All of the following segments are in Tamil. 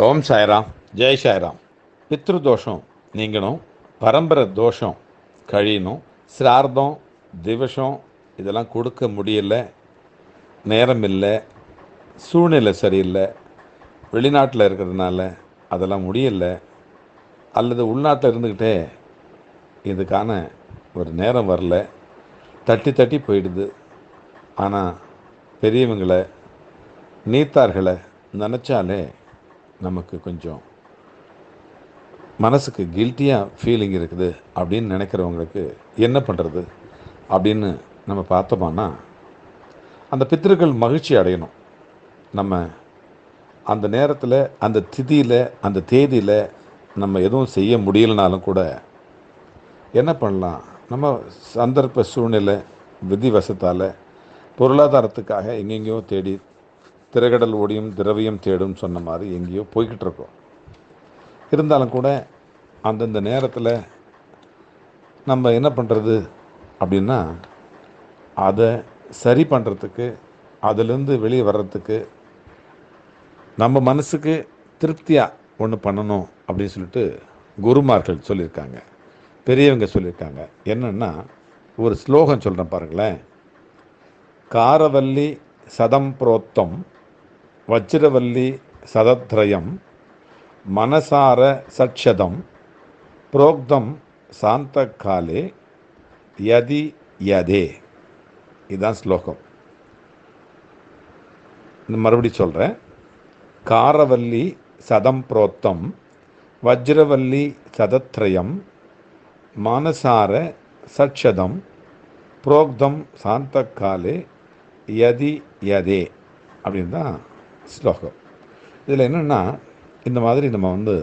ஓம் சாய்ராம். ஜெய் சாய்ராம். பித்ரு தோஷம் நீங்கணும். பரம்பரை தோஷம் கழியணும். சிரார்த்தம் திவசம் இதெல்லாம் கொடுக்க முடியல. நேரம் இல்லை சூழ்நிலை சரியில்லை. வெளிநாட்டில் இருக்கிறதுனால அதெல்லாம் முடியல. அல்லது உள்நாட்டில் இருந்துக்கிட்டே இதுக்கான ஒரு நேரம் வரல. தட்டி தட்டி போயிடுது. ஆனால் பெரியவங்களை நீத்தார்களை நினச்சாலே நமக்கு கொஞ்சம் மனசுக்கு கில்ட்டியாக ஃபீலிங் இருக்குது அப்படின்னு நினைக்கிறவங்களுக்கு என்ன பண்ணுறது அப்படின்னு நம்ம பார்த்தோம்னா அந்த பித்திருக்கள் மகிழ்ச்சி அடையணும். நம்ம அந்த நேரத்தில் அந்த திதியில் அந்த தேதியில் நம்ம எதுவும் செய்ய முடியலனாலும் கூட என்ன பண்ணலாம்? நம்ம சந்தர்ப்ப சூழ்நிலை விதிவசத்தால் பொருளாதாரத்துக்காக எங்கெங்கேயோ தேடி திரைகடல் ஓடியும் திரவியம் தேடும் சொன்ன மாதிரி எங்கேயோ போய்கிட்டு இருக்கோம் இருந்தாலும் கூட அந்தந்த நேரத்தில் நம்ம என்ன பண்ணுறது அப்படின்னா அதை சரி பண்ணுறதுக்கு அதிலேருந்து வெளியே வர்றதுக்கு நம்ம மனசுக்கு திருப்தியாக ஒன்று பண்ணணும் அப்படின்னு சொல்லிட்டு குருமார்கள் சொல்லியிருக்காங்க பெரியவங்க சொல்லியிருக்காங்க. என்னென்னா ஒரு ஸ்லோகம் சொல்கிறேன் பாருங்களேன். காரவல்லி சதம் புரோத்தம் வஜ்ரவல்லி சதத்ரயம் மனசார சட்சதம் புரோக்தம் சாந்த யதி யதே. இதுதான் ஸ்லோகம். மறுபடி சொல்கிறேன் காரவல்லி சதம் புரோத்தம் வஜ்ரவல்லி சதத்ரயம் மானசார சட்சதம் புரோக்தம் சாந்தக்காலே யதி யதே. அப்படின்னு தான் ஸ்லோகம். இதில் என்னென்னா இந்த மாதிரி நம்ம வந்து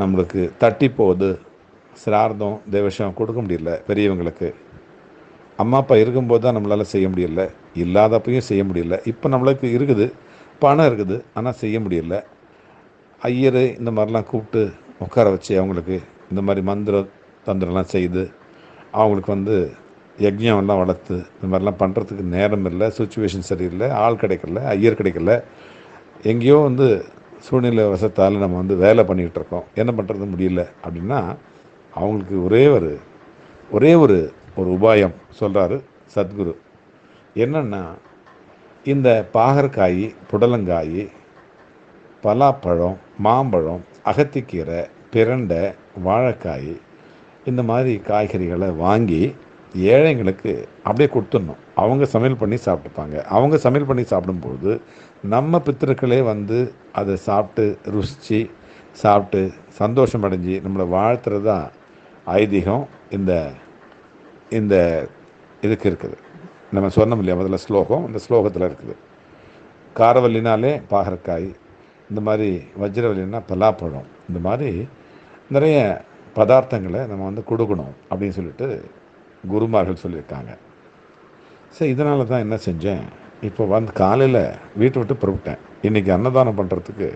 நம்மளுக்கு தட்டி போகுது சிரார்த்தம் தேவசம் கொடுக்க முடியல பெரியவங்களுக்கு. அம்மா அப்பா இருக்கும்போது தான் நம்மளால் செய்ய முடியல. இல்லாதப்பையும் செய்ய முடியல. இப்போ நம்மளுக்கு இருக்குது பணம் இருக்குது ஆனால் செய்ய முடியல. ஐயர் இந்த மாதிரிலாம் கூப்பிட்டு உட்கார வச்சு அவங்களுக்கு இந்த மாதிரி மந்திர தந்திரம்லாம் செய்து அவங்களுக்கு வந்து யஜ்யம் வளர்த்து இந்த மாதிரிலாம் பண்ணுறதுக்கு நேரம் இல்லை சுச்சுவேஷன் சரியில்லை ஆள் கிடைக்கல ஐயர் கிடைக்கல. எங்கேயோ வந்து சூழ்நிலை வசத்தால் நம்ம வந்து வேலை பண்ணிகிட்டு இருக்கோம். என்ன பண்ணுறது முடியல அப்படின்னா அவங்களுக்கு ஒரே ஒரு ஒரே ஒரு ஒரு உபாயம் சொல்கிறாரு சத்குரு. என்னென்னா இந்த பாகற்காய் புடலங்காய் பலாப்பழம் மாம்பழம் அகத்திக்கீரை பிரண்டை வாழைக்காய் இந்த மாதிரி காய்கறிகளை வாங்கி ஏழைங்களுக்கு அப்படியே கொடுத்துடணும். அவங்க சமையல் பண்ணி சாப்பிட்டுப்பாங்க. அவங்க சமையல் பண்ணி சாப்பிடும்போது நம்ம பித்தர்களே வந்து அதை சாப்பிட்டு ருசித்து சாப்பிட்டு சந்தோஷம் அடைஞ்சு நம்மளை வாழ்த்துறது தான் ஐதீகம் இந்த இந்த இதுக்கு இருக்குது. நம்ம சொன்னோம் இல்லையா முதல்ல ஸ்லோகம் இந்த ஸ்லோகத்தில் இருக்குது. காரவல்லினாலே பாகற்காய் இந்த மாதிரி வஜ்ரவல்லினா பலாப்பழம் இந்த மாதிரி நிறைய பதார்த்தங்களை நம்ம வந்து கொடுக்கணும் அப்படின்னு சொல்லிட்டு குருமார்கள் சொல்லியிருக்காங்க. சரி இதனால தான் என்ன செஞ்சேன்? இப்போ வந்து காலையில் வீட்டை விட்டு புறப்பட்டேன். இன்றைக்கி அன்னதானம் பண்ணுறதுக்கு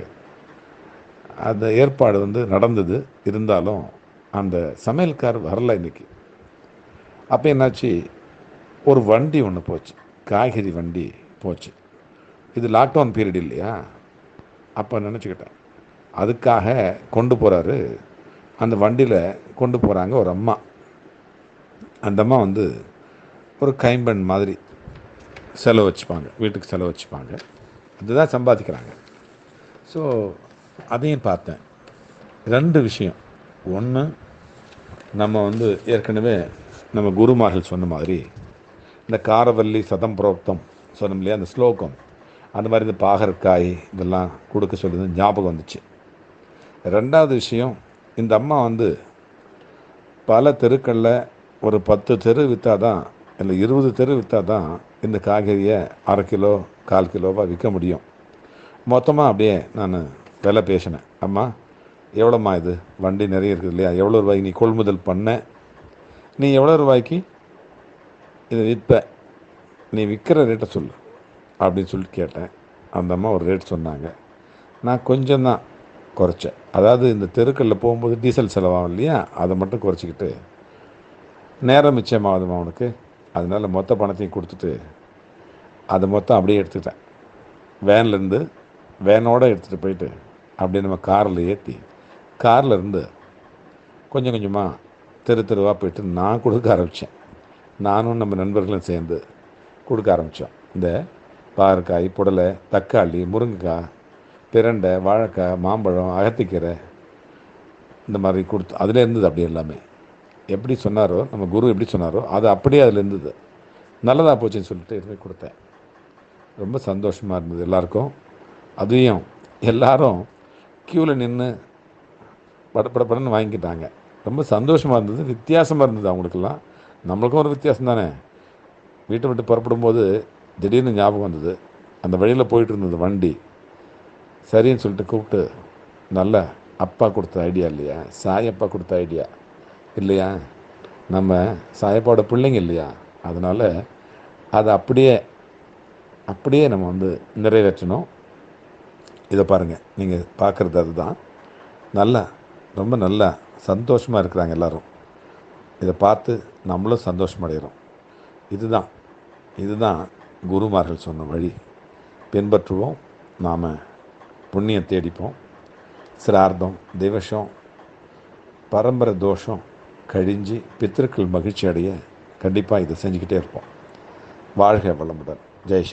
அந்த ஏற்பாடு வந்து நடந்தது. இருந்தாலும் அந்த சமையல்கார் வரல இன்றைக்கி அப்போ என்னாச்சு? ஒரு வண்டி ஒன்று போச்சு. காய்கறி வண்டி போச்சு. இது லாக்டவுன் பீரியட் இல்லையா? அப்போ நினச்சிக்கிட்டேன். அதுக்காக கொண்டு போகிறாரு அந்த வண்டியில் கொண்டு போகிறாங்க ஒரு அம்மா. அந்த அம்மா வந்து ஒரு கைம்பெண் மாதிரி செலவு வச்சுப்பாங்க வீட்டுக்கு செலவு வச்சுப்பாங்க. அதுதான் சம்பாதிக்கிறாங்க. ஸோ அதையும் பார்த்தேன். ரெண்டு விஷயம். ஒன்று நம்ம வந்து ஏற்கனவே நம்ம குருமார்கள் சொன்ன மாதிரி இந்த காரவல்லி சதம் புரோக்தம் சொன்னோம் இல்லையா அந்த ஸ்லோகம் அந்த மாதிரி இந்த பாகற்காய் இதெல்லாம் கொடுக்க சொல்லி ஞாபகம் வந்துச்சு. ரெண்டாவது விஷயம் இந்த அம்மா வந்து பல தெருக்களில் ஒரு பத்து தெரு விற்றா தான் இல்லை இருபது தெரு விற்றா தான் இந்த காய்கறியை அரை கிலோ கால் கிலோவாக விற்க முடியும். மொத்தமாக அப்படியே நான் விலை பேசினேன். அம்மா எவ்வளோம்மா இது? வண்டி நிறைய இருக்குது இல்லையா? எவ்வளோ ரூபாய்க்கு நீ கொள்முதல் பண்ண? நீ எவ்வளோ ரூபாய்க்கு இதை விற்ப? நீ விற்கிற ரேட்டை சொல்லு அப்படின்னு சொல்லிட்டு கேட்டேன். அந்த அம்மா ஒரு ரேட் சொன்னாங்க. நான் கொஞ்சம் தான் குறைச்சேன். அதாவது இந்த தெருக்களில் போகும்போது டீசல் செலவாகும் இல்லையா? அதை மட்டும் குறைச்சிக்கிட்டு நேரம் மிச்சமாகுதுமா அவனுக்கு அதனால் மொத்த பணத்தையும் கொடுத்துட்டு அதை மொத்தம் அப்படியே எடுத்துக்கிட்டேன். வேன்லேருந்து வேனோடு எடுத்துகிட்டு போயிட்டு அப்படியே நம்ம காரில் ஏற்றி காரில் இருந்து கொஞ்சம் கொஞ்சமாக தெரு தெருவாக போயிட்டு நான் கொடுக்க ஆரம்பித்தேன் நானும் நம்ம நண்பர்களும் சேர்ந்து கொடுக்க ஆரம்பித்தோம் இந்த பாருக்காய் புடலை தக்காளி முருங்கைக்காய் பிரண்டை வாழைக்காய் மாம்பழம் அகத்திக்கீரை இந்த மாதிரி கொடுத்து அதில் இருந்தது அப்படி எல்லாமே. எப்படி சொன்னாரோ நம்ம குரு எப்படி சொன்னாரோ அது அப்படியே அதில் இருந்தது. நல்லதாக போச்சுன்னு சொல்லிட்டு எடுத்து கொடுத்தேன். ரொம்ப சந்தோஷமாக இருந்தது எல்லாருக்கும். அதையும் எல்லாரும் க்யூவில் நின்று படப்படப்படன்னு வாங்கிக்கிட்டாங்க. ரொம்ப சந்தோஷமாக இருந்தது வித்தியாசமாக இருந்தது அவங்களுக்கெல்லாம். நம்மளுக்கும் ஒரு வித்தியாசம் தானே. வீட்டை விட்டு புறப்படும்போது திடீர்னு ஞாபகம் வந்தது. அந்த வழியில் போயிட்டு இருந்தது வண்டி. சரின்னு சொல்லிட்டு கூப்பிட்டு நல்ல அப்பா கொடுத்த ஐடியா இல்லையா? சாய் அப்பா கொடுத்த ஐடியா இல்லையா? நம்ம சாயப்பாவோட பிள்ளைங்க இல்லையா? அதனால் அதை அப்படியே அப்படியே நம்ம வந்து நிறைவேற்றணும். இதை பாருங்கள் நீங்கள் பார்க்குறது அதுதான். நல்லா ரொம்ப நல்லா சந்தோஷமாக இருக்கிறாங்க எல்லாரும். இதை பார்த்து நம்மளும் சந்தோஷமடைகிறோம் இதுதான் இதுதான் குருமார்கள் சொன்ன வழி. பின்பற்றுவோம். நாம் புண்ணியம் தேடிப்போம். சிரார்த்தம் திவசம் பரம்பரை தோஷம் கழிஞ்சு பித்திருக்கள் மகிழ்ச்சி அடைய கண்டிப்பாக இதை செஞ்சுக்கிட்டே இருப்போம். வாழ்க வளமுடன். ஜெய்